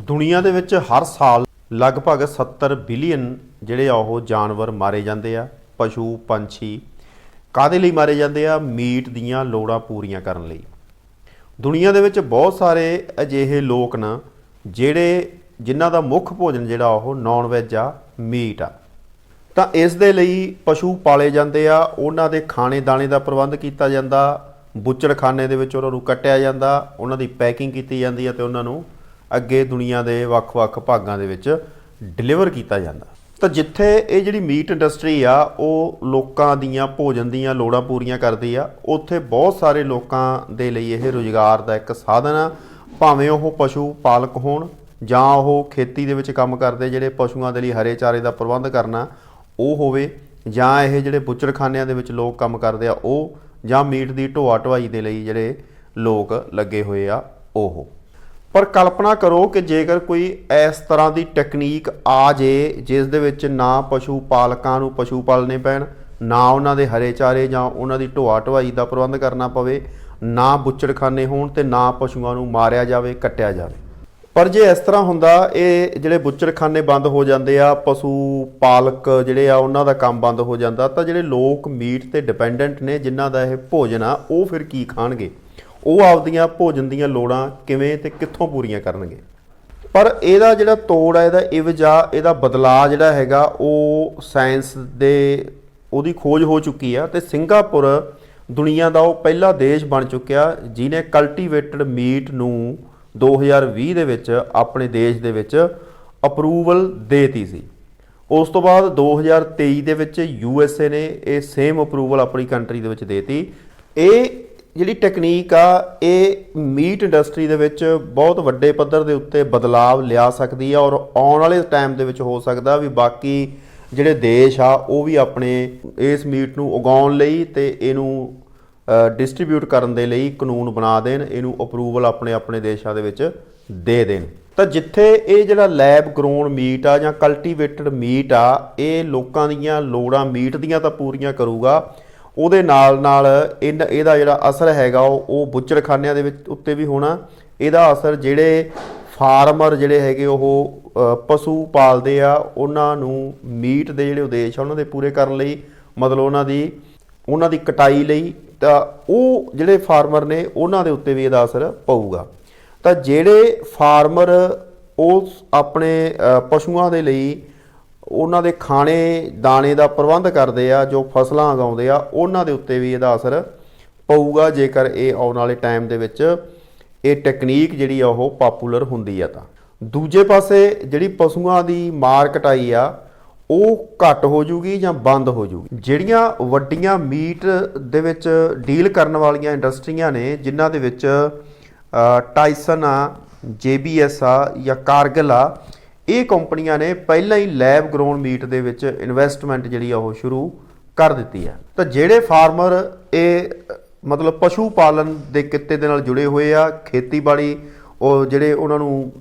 ਦੁਨੀਆ ਦੇ ਵਿੱਚ ਹਰ ਸਾਲ ਲਗਭਗ 70 ਬਿਲੀਅਨ ਜਿਹੜੇ ਆ ਉਹ ਜਾਨਵਰ ਮਾਰੇ ਜਾਂਦੇ ਆ, ਪਸ਼ੂ, ਪੰਛੀ। ਕਾਦੇ ਲਈ ਮਾਰੇ ਜਾਂਦੇ ਆ? ਮੀਟ ਦੀਆਂ ਲੋੜਾਂ ਪੂਰੀਆਂ ਕਰਨ ਲਈ। ਦੁਨੀਆ ਦੇ ਵਿੱਚ ਬਹੁਤ ਸਾਰੇ ਅਜਿਹੇ ਲੋਕ ਨਾ ਜਿਹੜੇ ਜਿਨ੍ਹਾਂ ਦਾ ਮੁੱਖ ਭੋਜਨ ਜਿਹੜਾ ਉਹ ਨਾਨ ਵੈਜ ਆ, ਮੀਟ ਆ। ਤਾਂ ਇਸ ਦੇ ਲਈ ਪਸ਼ੂ ਪਾਲੇ ਜਾਂਦੇ ਆ, ਉਹਨਾਂ ਦੇ ਖਾਣੇ ਦਾਣੇ ਦਾ ਪ੍ਰਬੰਧ ਕੀਤਾ ਜਾਂਦਾ, ਬੁੱਚੜਖਾਨੇ ਦੇ ਵਿੱਚ ਉਹਨਾਂ ਨੂੰ ਕੱਟਿਆ ਜਾਂਦਾ, ਉਹਨਾਂ ਦੀ ਪੈਕਿੰਗ ਕੀਤੀ ਜਾਂਦੀ ਆ ਤੇ ਉਹਨਾਂ ਨੂੰ ਅੱਗੇ ਦੁਨੀਆ ਦੇ ਵੱਖ-ਵੱਖ ਭਾਗਾਂ ਦੇ ਵਿੱਚ ਡਿਲੀਵਰ ਕੀਤਾ ਜਾਂਦਾ। ਤਾਂ ਜਿੱਥੇ ਇਹ ਜਿਹੜੀ ਮੀਟ ਇੰਡਸਟਰੀ ਆ, ਉਹ ਲੋਕਾਂ ਦੀਆਂ ਭੋਜਨ ਦੀਆਂ ਲੋੜਾਂ ਪੂਰੀਆਂ ਕਰਦੀ ਆ, ਉੱਥੇ ਬਹੁਤ ਸਾਰੇ ਲੋਕਾਂ ਦੇ ਲਈ ਇਹ ਰੋਜ਼ਗਾਰ ਦਾ ਇੱਕ ਸਾਧਨ ਆ। ਭਾਵੇਂ ਉਹ ਪਸ਼ੂ ਪਾਲਕ ਹੋਣ ਜਾਂ ਉਹ ਖੇਤੀ ਦੇ ਵਿੱਚ ਕੰਮ ਕਰਦੇ, ਜਿਹੜੇ ਪਸ਼ੂਆਂ ਦੇ ਲਈ ਹਰੇ ਚਾਰੇ ਦਾ ਪ੍ਰਬੰਧ ਕਰਨਾ ਉਹ ਹੋਵੇ, ਜਾਂ ਇਹ ਜਿਹੜੇ ਬੁੱਚੜਖਾਨਿਆਂ ਦੇ ਵਿੱਚ ਲੋਕ ਕੰਮ ਕਰਦੇ ਆ, ਉਹ ਜਾਂ ਮੀਟ ਦੀ ਢੋਆ ਢਵਾਈ ਦੇ ਲਈ ਜਿਹੜੇ ਲੋਕ ਲੱਗੇ ਹੋਏ ਆ, ਉਹ। ਪਰ ਕਲਪਨਾ ਕਰੋ ਕਿ ਜੇਕਰ ਕੋਈ ਇਸ ਤਰ੍ਹਾਂ ਦੀ ਟੈਕਨੀਕ ਆ ਜੇ, ਜਿਸ ਦੇ ਵਿੱਚ ਨਾ ਪਸ਼ੂ ਪਾਲਕਾਂ ਨੂੰ ਪਸ਼ੂ ਪਾਲਣੇ ਪੈਣ, ਨਾ ਉਹਨਾਂ ਦੇ ਹਰੇ ਚਾਰੇ ਜਾਂ ਉਹਨਾਂ ਦੀ ਢੋਆ ਢਵਾਈ ਦਾ ਪ੍ਰਬੰਧ ਕਰਨਾ ਪਵੇ, ਨਾ ਬੁੱਚੜਖਾਨੇ ਹੋਣ ਤੇ ਨਾ ਪਸ਼ੂਆਂ ਨੂੰ ਮਾਰਿਆ ਜਾਵੇ, ਕੱਟਿਆ ਜਾਵੇ। ਪਰ ਜੇ ਇਸ ਤਰ੍ਹਾਂ ਹੁੰਦਾ, ਇਹ ਜਿਹੜੇ ਬੁੱਚੜਖਾਨੇ ਬੰਦ ਹੋ ਜਾਂਦੇ ਆ, ਪਸ਼ੂ ਪਾਲਕ ਜਿਹੜੇ ਆ, ਉਹਨਾਂ ਦਾ ਕੰਮ ਬੰਦ ਹੋ ਜਾਂਦਾ, ਤਾਂ ਜਿਹੜੇ ਲੋਕ ਮੀਟ ਤੇ ਡਿਪੈਂਡੈਂਟ ਨੇ, ਜਿਨ੍ਹਾਂ ਦਾ ਇਹ ਭੋਜਨ ਆ, ਉਹ ਫਿਰ ਕੀ ਖਾਣਗੇ? ਉਹ ਆਪਦੀਆਂ ਭੋਜਨ ਦੀਆਂ ਲੋੜਾਂ ਕਿਵੇਂ ਤੇ ਕਿੱਥੋਂ ਪੂਰੀਆਂ ਕਰਨਗੇ? ਪਰ ਇਹਦਾ ਜਿਹੜਾ ਤੋੜ ਆ ਇਹਦਾ ਇਵਜ ਆ, ਇਹਦਾ ਬਦਲਾਅ ਜਿਹੜਾ ਹੈਗਾ, ਉਹ ਸਾਇੰਸ ਦੇ ਉਹਦੀ ਖੋਜ ਹੋ ਚੁੱਕੀ ਆ ਤੇ ਸਿੰਗਾਪੁਰ ਦੁਨੀਆ ਦਾ ਉਹ ਪਹਿਲਾ ਦੇਸ਼ ਬਣ ਚੁੱਕਿਆ ਜਿਨੇ ਕਲਟੀਵੇਟਡ ਮੀਟ ਨੂੰ 2020 ਦੇ ਵਿੱਚ ਆਪਣੇ ਦੇਸ਼ ਦੇ ਵਿੱਚ ਅਪਰੂਵਲ ਦੇਤੀ ਸੀ। ਉਸ ਤੋਂ ਬਾਅਦ 2023 ਦੇ ਵਿੱਚ ਯੂ ਐਸ ਏ ਨੇ ਇਹ ਸੇਮ ਅਪਰੂਵਲ ਆਪਣੀ ਕੰਟਰੀ ਦੇ ਵਿੱਚ ਦੇਤੀ। ਇਹ ਜਿਹੜੀ ਟੈਕਨੀਕ ਆ, ਇਹ ਮੀਟ ਇੰਡਸਟਰੀ ਦੇ ਵਿੱਚ ਬਹੁਤ ਵੱਡੇ ਪੱਧਰ ਦੇ ਉੱਤੇ ਬਦਲਾਵ ਲਿਆ ਸਕਦੀ ਆ ਔਰ ਆਉਣ ਵਾਲੇ ਟਾਈਮ ਦੇ ਵਿੱਚ ਹੋ ਸਕਦਾ ਵੀ ਬਾਕੀ ਜਿਹੜੇ ਦੇਸ਼ ਆ, ਉਹ ਵੀ ਆਪਣੇ ਇਸ ਮੀਟ ਨੂੰ ਉਗਾਉਣ ਲਈ ਤੇ ਇਹਨੂੰ ਡਿਸਟ੍ਰੀਬਿਊਟ ਕਰਨ ਦੇ ਲਈ ਕਾਨੂੰਨ ਬਣਾ ਦੇਣ, ਇਹਨੂੰ ਅਪਰੂਵਲ ਆਪਣੇ ਆਪਣੇ ਦੇਸ਼ਾਂ ਦੇ ਵਿੱਚ ਦੇ ਦੇਣ। ਤਾਂ ਜਿੱਥੇ ਇਹ ਜਿਹੜਾ ਲੈਬ ਗਰੋਨ ਮੀਟ ਆ ਜਾਂ ਕਲਟੀਵੇਟਡ ਮੀਟ ਆ, ਇਹ ਲੋਕਾਂ ਦੀਆਂ ਲੋੜਾਂ ਮੀਟ ਦੀਆਂ ਤਾਂ ਪੂਰੀਆਂ ਕਰੂਗਾ ਉਹਦੇ ਨਾਲ ਨਾਲ ਇਨ- ਇਹਦਾ ਜਿਹੜਾ ਅਸਰ ਹੈਗਾ ਉਹ ਉਹ ਬੁੱਚੜਖਾਨਿਆਂ ਦੇ ਵਿੱਚ ਉੱਤੇ ਵੀ ਹੋਣਾ। ਇਹਦਾ ਅਸਰ ਜਿਹੜੇ ਫਾਰਮਰ ਜਿਹੜੇ ਹੈਗੇ ਉਹ ਪਸ਼ੂ ਪਾਲਦੇ ਆ, ਉਹਨਾਂ ਨੂੰ ਮੀਟ ਦੇ ਜਿਹੜੇ ਉਦੇਸ਼ ਆ, ਉਹਨਾਂ ਦੇ ਪੂਰੇ ਕਰਨ ਲਈ, ਮਤਲਬ ਉਹਨਾਂ ਦੀ ਉਹਨਾਂ ਦੀ ਕਟਾਈ ਲਈ, ਤਾਂ ਉਹ ਜਿਹੜੇ ਫਾਰਮਰ ਨੇ, ਉਹਨਾਂ ਦੇ ਉੱਤੇ ਵੀ ਇਹਦਾ ਅਸਰ ਪਊਗਾ। ਤਾਂ ਜਿਹੜੇ ਫਾਰਮਰ ਉਹ ਆਪਣੇ ਪਸ਼ੂਆਂ ਦੇ ਲਈ ਉਹਨਾਂ ਦੇ ਖਾਣੇ, ਦਾਣੇ ਦਾ ਪ੍ਰਬੰਧ ਕਰਦੇ ਆ, ਜੋ ਫਸਲਾਂ ਉਗਾਉਂਦੇ ਆ, ਉਹਨਾਂ ਦੇ ਉੱਤੇ ਵੀ ਇਹਦਾ ਅਸਰ ਪਊਗਾ। ਜੇਕਰ ਇਹ ਆਉਣ ਵਾਲੇ ਟਾਈਮ ਦੇ ਵਿੱਚ ਇਹ ਟੈਕਨੀਕ ਜਿਹੜੀ ਆ, ਉਹ ਪਪੂਲਰ ਹੁੰਦੀ ਆ ਤਾਂ। ਦੂਜੇ ਪਾਸੇ ਜਿਹੜੀ ਪਸ਼ੂਆਂ ਦੀ ਮਾਰ ਕਟਾਈ ਆ, ਉਹ ਘੱਟ ਹੋ ਜੂਗੀ ਜਾਂ ਬੰਦ ਹੋ ਜੂਗੀ? ਜਿਹੜੀਆਂ ਵੱਡੀਆਂ ਮੀਟ ਦੇ ਵਿੱਚ ਡੀਲ ਕਰਨ ਵਾਲੀਆਂ ਇੰਡਸਟਰੀਆਂ ਨੇ, ਜਿਨ੍ਹਾਂ ਦੇ ਵਿੱਚ ਟਾਈਸਨ ਆ ਜੀਬੀਐਸ ਆ ਜਾਂ ਕਾਰਗਿਲ ਆ ਇਹ ਕੰਪਨੀਆਂ ਨੇ ਪਹਿਲਾਂ ਹੀ ਲੈਬ ਗਰੋਨ ਮੀਟ ਦੇ ਵਿੱਚ ਇਨਵੈਸਟਮੈਂਟ ਜਿਹੜੀ ਆ ਉਹ ਸ਼ੁਰੂ ਕਰ ਦਿੱਤੀ ਹੈ। ਤਾਂ ਜਿਹੜੇ ਫਾਰਮਰ ਇਹ, ਮਤਲਬ ਪਸ਼ੂ ਪਾਲਣ ਦੇ ਕਿੱਤੇ ਦੇ ਨਾਲ ਜੁੜੇ ਹੋਏ ਆ, ਖੇਤੀਬਾੜੀ, ਉਹ ਜਿਹੜੇ ਉਹਨਾਂ ਨੂੰ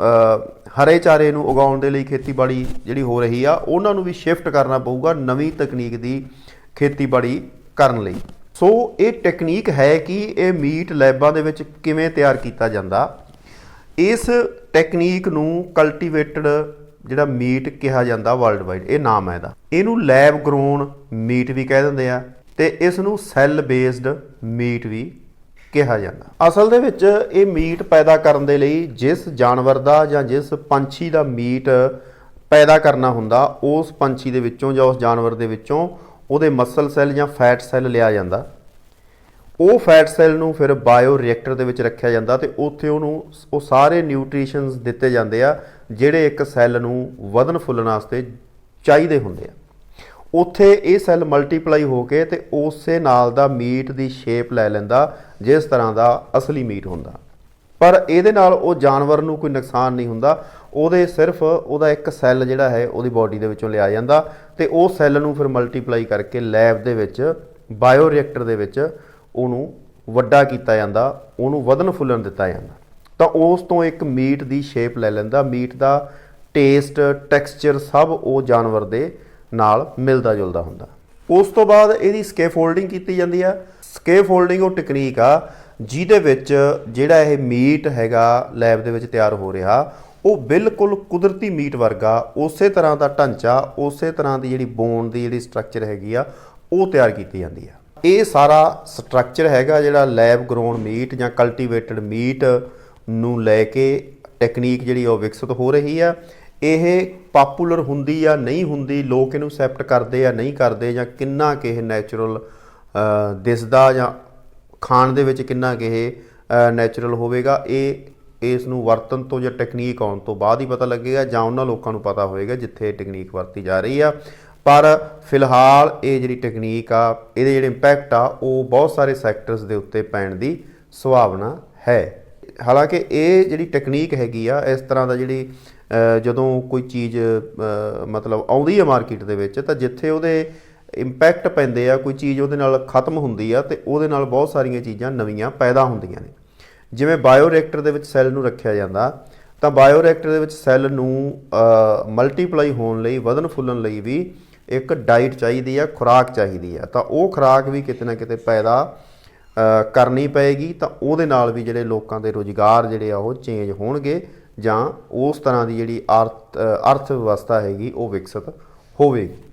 ਹਰੇ ਚਾਰੇ ਨੂੰ ਉਗਾਉਣ ਦੇ ਲਈ ਖੇਤੀਬਾੜੀ ਜਿਹੜੀ ਹੋ ਰਹੀ ਆ, ਉਹਨਾਂ ਨੂੰ ਵੀ ਸ਼ਿਫਟ ਕਰਨਾ ਪਊਗਾ ਨਵੀਂ ਤਕਨੀਕ ਦੀ ਖੇਤੀਬਾੜੀ ਕਰਨ ਲਈ। ਸੋ ਇਹ ਟੈਕਨੀਕ ਹੈ ਕਿ ਇਹ ਮੀਟ ਲੈਬਾਂ ਦੇ ਵਿੱਚ ਕਿਵੇਂ ਤਿਆਰ ਕੀਤਾ ਜਾਂਦਾ। ਇਸ ਟੈਕਨੀਕ ਨੂੰ ਕਲਟੀਵੇਟਡ ਜਿਹੜਾ ਮੀਟ ਕਿਹਾ ਜਾਂਦਾ ਵਰਲਡ ਵਾਈਡ ਇਹ ਨਾਮ ਹੈ ਇਹਦਾ। ਇਹਨੂੰ ਲੈਬ ਗਰੋਨ ਮੀਟ ਵੀ ਕਹਿ ਦਿੰਦੇ ਆ ਤੇ ਇਸ ਨੂੰ ਸੈੱਲ ਬੇਸਡ ਮੀਟ ਵੀ ਕਿਹਾ ਜਾਂਦਾ। ਅਸਲ ਦੇ ਵਿੱਚ ਇਹ ਮੀਟ ਪੈਦਾ ਕਰਨ ਦੇ ਲਈ ਜਿਸ ਜਾਨਵਰ ਦਾ ਜਾਂ ਜਿਸ ਪੰਛੀ ਦਾ ਮੀਟ ਪੈਦਾ ਕਰਨਾ ਹੁੰਦਾ, ਉਸ ਪੰਛੀ ਦੇ ਵਿੱਚੋਂ ਜਾਂ ਉਸ ਜਾਨਵਰ ਦੇ ਵਿੱਚੋਂ ਉਹਦੇ ਮਸਲ ਸੈੱਲ ਜਾਂ ਫੈਟ ਸੈੱਲ ਲਿਆ ਜਾਂਦਾ। ਉਹ ਫੈਟ ਸੈੱਲ ਨੂੰ ਫਿਰ ਬਾਇਓ ਰਿਐਕਟਰ ਦੇ ਵਿੱਚ ਰੱਖਿਆ ਜਾਂਦਾ ਤੇ ਉੱਥੇ ਉਹਨੂੰ, ਉਹ ਸਾਰੇ ਨਿਊਟ੍ਰੀਸ਼ਨਸ ਦਿੱਤੇ ਜਾਂਦੇ ਆ ਜਿਹੜੇ ਇੱਕ ਸੈੱਲ ਨੂੰ ਵਧਣ ਫੁੱਲਣ ਵਾਸਤੇ ਚਾਹੀਦੇ ਹੁੰਦੇ ਆ। ਉੱਥੇ ਇਹ ਸੈੱਲ ਮਲਟੀਪਲਾਈ ਹੋ ਕੇ ਤੇ ਉਸੇ ਨਾਲ ਦਾ ਮੀਟ ਦੀ ਸ਼ੇਪ ਲੈ ਲੈਂਦਾ, ਜਿਸ ਤਰ੍ਹਾਂ ਦਾ ਅਸਲੀ ਮੀਟ ਹੁੰਦਾ। ਪਰ ਇਹਦੇ ਨਾਲ ਉਹ ਜਾਨਵਰ ਨੂੰ ਕੋਈ ਨੁਕਸਾਨ ਨਹੀਂ ਹੁੰਦਾ। ਉਹਦੇ ਸਿਰਫ ਉਹਦਾ ਇੱਕ ਸੈੱਲ ਜਿਹੜਾ ਹੈ, ਉਹਦੀ ਬਾਡੀ ਦੇ ਵਿੱਚੋਂ ਲਿਆ ਜਾਂਦਾ ਤੇ ਉਹ ਸੈੱਲ ਨੂੰ ਫਿਰ ਮਲਟੀਪਲਾਈ ਕਰਕੇ ਲੈਬ ਦੇ ਵਿੱਚ ਬਾਇਓ ਰਿਐਕਟਰ ਦੇ ਵਿੱਚ ਉਹਨੂੰ ਵੱਡਾ ਕੀਤਾ ਜਾਂਦਾ, ਉਹਨੂੰ ਵਧਣ ਫੁੱਲਣ ਦਿੱਤਾ ਜਾਂਦਾ। ਤਾਂ ਉਸ ਤੋਂ ਇੱਕ ਮੀਟ ਦੀ ਸ਼ੇਪ ਲੈ ਲੈਂਦਾ। ਮੀਟ ਦਾ ਟੇਸਟ, ਟੈਕਸਚਰ ਸਭ ਉਹ ਜਾਨਵਰ ਦੇ ਨਾਲ ਮਿਲਦਾ ਜੁਲਦਾ ਹੁੰਦਾ। ਉਸ ਤੋਂ ਬਾਅਦ ਇਹਦੀ ਸਕੇਫੋਲਡਿੰਗ ਕੀਤੀ ਜਾਂਦੀ ਆ। ਸਕੇਫੋਲਡਿੰਗ ਉਹ ਟੈਕਨੀਕ ਆ ਜਿਹਦੇ ਵਿੱਚ ਜਿਹੜਾ ਇਹ ਮੀਟ ਹੈਗਾ ਲੈਬ ਦੇ ਵਿੱਚ ਤਿਆਰ ਹੋ ਰਿਹਾ, ਉਹ ਬਿਲਕੁਲ ਕੁਦਰਤੀ ਮੀਟ ਵਰਗਾ, ਉਸੇ ਤਰ੍ਹਾਂ ਦਾ ਢਾਂਚਾ, ਉਸੇ ਤਰ੍ਹਾਂ ਦੀ ਜਿਹੜੀ ਬੋਨ ਦੀ ਜਿਹੜੀ ਸਟਰਕਚਰ ਹੈਗੀ ਆ, ਉਹ ਤਿਆਰ ਕੀਤੀ ਜਾਂਦੀ ਆ। ਇਹ ਸਾਰਾ ਸਟਰਕਚਰ ਹੈਗਾ ਜਿਹੜਾ ਲੈਬ ਗਰੋਨ ਮੀਟ ਜਾਂ ਕਲਟੀਵੇਟਡ ਮੀਟ ਨੂੰ ਲੈ ਕੇ ਟੈਕਨੀਕ ਜਿਹੜੀ ਉਹ ਵਿਕਸਿਤ ਹੋ ਰਹੀ ਆ, ਇਹ ਪਪੂਲਰ ਹੁੰਦੀ ਆ, ਨਹੀਂ ਹੁੰਦੀ, ਲੋਕ ਇਹਨੂੰ ਐਕਸੈਪਟ ਕਰਦੇ ਆ, ਨਹੀਂ ਕਰਦੇ, ਜਾਂ ਕਿੰਨਾ ਕਿ ਇਹ ਨੈਚੁਰਲ ਦਿਸਦਾ ਜਾਂ ਖਾਣ ਦੇ ਵਿੱਚ ਕਿੰਨਾ ਕਿ ਇਹ ਨੈਚੁਰਲ ਹੋਵੇਗਾ, ਇਹ ਇਸ ਨੂੰ ਵਰਤਨ ਤੋਂ ਜਾਂ ਟੈਕਨੀਕ ਆਉਣ ਤੋਂ ਬਾਅਦ ਹੀ ਪਤਾ ਲੱਗੇਗਾ, ਜਾਂ ਉਹਨਾਂ ਲੋਕਾਂ ਨੂੰ ਪਤਾ ਹੋਏਗਾ ਜਿੱਥੇ ਇਹ ਟੈਕਨੀਕ ਵਰਤੀ ਜਾ ਰਹੀ ਆ। ਪਰ ਫਿਲਹਾਲ ਇਹ ਜਿਹੜੀ ਟੈਕਨੀਕ ਆ, ਇਹਦੇ ਜਿਹੜੇ ਇੰਪੈਕਟ ਆ, ਉਹ ਬਹੁਤ ਸਾਰੇ ਸੈਕਟਰਸ ਦੇ ਉੱਤੇ ਪੈਣ ਦੀ ਸੰਭਾਵਨਾ ਹੈ। ਹਾਲਾਂਕਿ ਇਹ ਜਿਹੜੀ ਟੈਕਨੀਕ ਹੈਗੀ ਆ, ਇਸ ਤਰ੍ਹਾਂ ਦਾ ਜਿਹੜੀ ਜਦੋਂ ਕੋਈ ਚੀਜ਼ ਮਤਲਬ ਆਉਂਦੀ ਹੈ ਮਾਰਕੀਟ ਦੇ ਵਿੱਚ, ਤਾਂ ਜਿੱਥੇ ਉਹਦੇ ਇੰਪੈਕਟ ਪੈਂਦੇ ਆ, ਕੋਈ ਚੀਜ਼ ਉਹਦੇ ਨਾਲ ਖਤਮ ਹੁੰਦੀ ਆ, ਤੇ ਉਹਦੇ ਨਾਲ ਬਹੁਤ ਸਾਰੀਆਂ ਚੀਜ਼ਾਂ ਨਵੀਆਂ ਪੈਦਾ ਹੁੰਦੀਆਂ ਨੇ। ਜਿਵੇਂ ਬਾਇਓ ਰਿਐਕਟਰ ਦੇ ਵਿੱਚ ਸੈੱਲ ਨੂੰ ਰੱਖਿਆ ਜਾਂਦਾ, ਤਾਂ ਬਾਇਓ ਰਿਐਕਟਰ ਦੇ ਵਿੱਚ ਸੈੱਲ ਨੂੰ ਮਲਟੀਪਲਾਈ ਹੋਣ ਲਈ, ਵਧਣ ਫੁੱਲਣ ਲਈ ਵੀ ਇੱਕ ਡਾਈਟ ਚਾਹੀਦੀ ਆ, ਖੁਰਾਕ ਚਾਹੀਦੀ ਆ। ਤਾਂ ਉਹ ਖੁਰਾਕ ਵੀ ਕਿਤੇ ਨਾ ਕਿਤੇ ਪੈਦਾ ਕਰਨੀ ਪਏਗੀ ਤਾਂ ਉਹਦੇ ਨਾਲ ਵੀ ਜਿਹੜੇ ਲੋਕਾਂ ਦੇ ਰੋਜ਼ਗਾਰ ਜਿਹੜੇ ਆ ਉਹ ਚੇਂਜ ਹੋਣਗੇ ਜਾਂ ਉਸ ਤਰ੍ਹਾਂ ਦੀ ਜਿਹੜੀ ਅਰਥ ਅਰਥ ਵਿਵਸਥਾ ਹੈਗੀ ਉਹ ਵਿਕਸਿਤ ਹੋਵੇਗੀ।